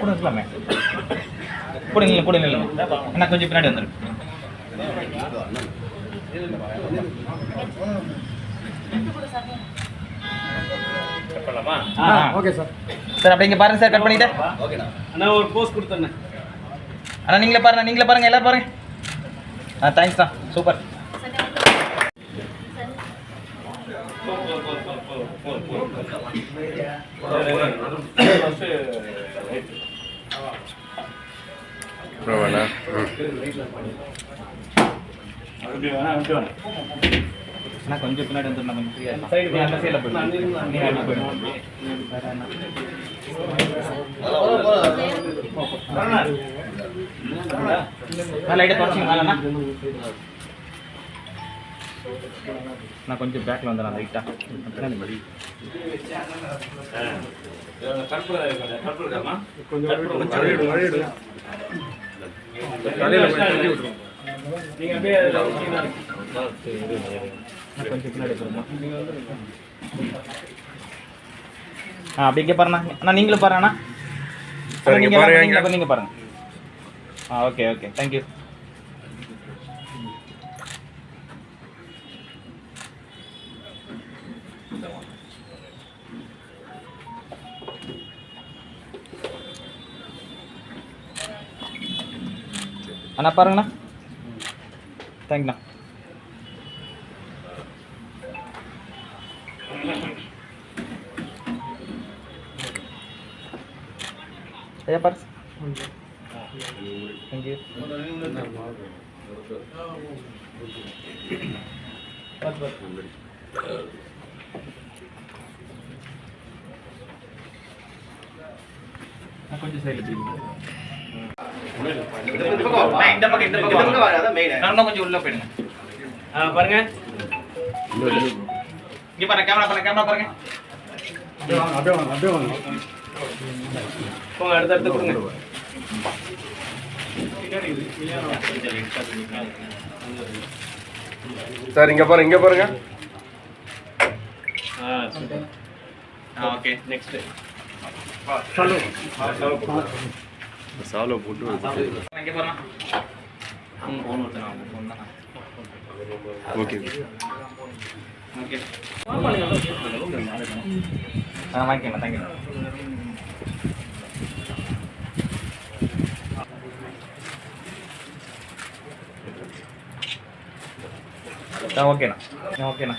கூட இருக்கலாமே. கூட இல்லை கூட இல்லை அண்ணா கொஞ்சம் பின்னாடி வந்துரு. ஆ ஓகே சார். சார் அப்படி இங்கே பாருங்க சார் கட் பண்ணிட்டு. அண்ணா ஒரு போஸ்ட் கொடுத்தண்ணே. அண்ணா நீங்களே பாருங்க நீங்களே பாருங்க எல்லாரும் பாருங்க. ஆ தேங்க்ஸ் தான் சூப்பர். பரவாயில்ல அண்ணா கொஞ்சம் பின்னாடி வந்துரு நான் நீ லைட்டை தொடச்சிங்க மேலேண்ணா நான் கொஞ்சம் பேக்கில் வந்துடுறேன் லைட்டாக படி ஆ. அப்படி இங்கே பாருண்ணா. அண்ணா நீங்களும் பாருங்க அண்ணா சரி, இங்க நீங்கள் பாருங்க, நீங்கள் இங்க. நீங்கள் பாருங்க ஆ ஓகே ஓகே தேங்க்யூ அண்ணா பாருங்கண்ணா தேங்க்ண்ணா ஐயா பாரு தேங்க்யூ கொஞ்சம் சைடில் இந்த பக்கம் இந்த பக்கம் நான் கொஞ்சம் உள்ள போயிடுங்க பாருங்க இங்க பாருங்க கேமரா பாருங்க கேமரா பாருங்க அப்படியே வாங்க அப்படியே வாங்க போங்க அடுத்த அடுத்து கொடுங்க சார் இங்க பாருங்க இங்க பாருங்க ஆ ஓகே நெக்ஸ்ட் சாலோ போட்டு ஓகே ஓகே. ஆ வாங்கிக்கலாம் தேங்க்யூ ஓகேண்ணா ஓகேண்ணா